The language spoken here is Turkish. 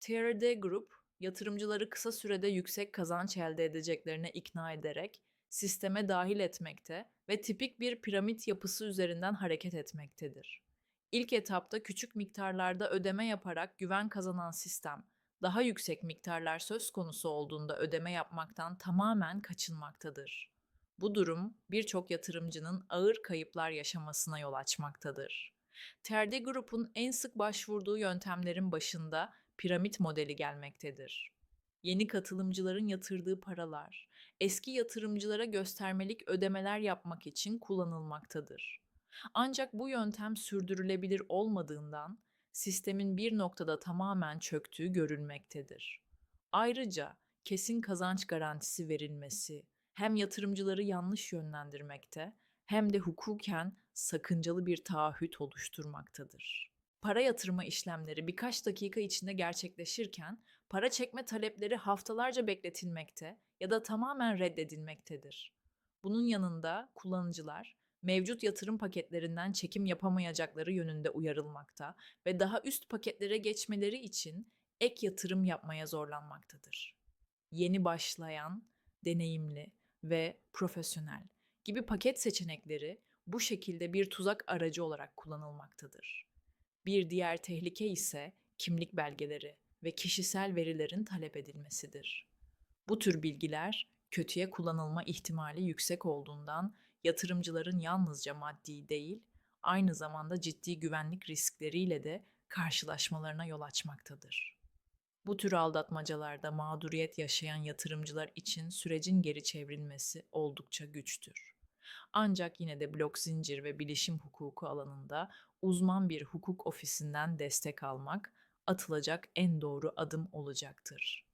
TRD Group, yatırımcıları kısa sürede yüksek kazanç elde edeceklerine ikna ederek sisteme dahil etmekte ve tipik bir piramit yapısı üzerinden hareket etmektedir. İlk etapta küçük miktarlarda ödeme yaparak güven kazanan sistem, daha yüksek miktarlar söz konusu olduğunda ödeme yapmaktan tamamen kaçınmaktadır. Bu durum birçok yatırımcının ağır kayıplar yaşamasına yol açmaktadır. TRD Group'un en sık başvurduğu yöntemlerin başında piramit modeli gelmektedir. Yeni katılımcıların yatırdığı paralar, eski yatırımcılara göstermelik ödemeler yapmak için kullanılmaktadır. Ancak bu yöntem sürdürülebilir olmadığından sistemin bir noktada tamamen çöktüğü görülmektedir. Ayrıca kesin kazanç garantisi verilmesi hem yatırımcıları yanlış yönlendirmekte hem de hukuken sakıncalı bir taahhüt oluşturmaktadır. Para yatırma işlemleri birkaç dakika içinde gerçekleşirken para çekme talepleri haftalarca bekletilmekte ya da tamamen reddedilmektedir. Bunun yanında kullanıcılar mevcut yatırım paketlerinden çekim yapamayacakları yönünde uyarılmakta ve daha üst paketlere geçmeleri için ek yatırım yapmaya zorlanmaktadır. Yeni başlayan, deneyimli ve profesyonel gibi paket seçenekleri bu şekilde bir tuzak aracı olarak kullanılmaktadır. Bir diğer tehlike ise kimlik belgeleri ve kişisel verilerin talep edilmesidir. Bu tür bilgiler kötüye kullanılma ihtimali yüksek olduğundan yatırımcıların yalnızca maddi değil, aynı zamanda ciddi güvenlik riskleriyle de karşılaşmalarına yol açmaktadır. Bu tür aldatmacalarda mağduriyet yaşayan yatırımcılar için sürecin geri çevrilmesi oldukça güçtür. Ancak yine de blok zincir ve bilişim hukuku alanında uzman bir hukuk ofisinden destek almak atılacak en doğru adım olacaktır.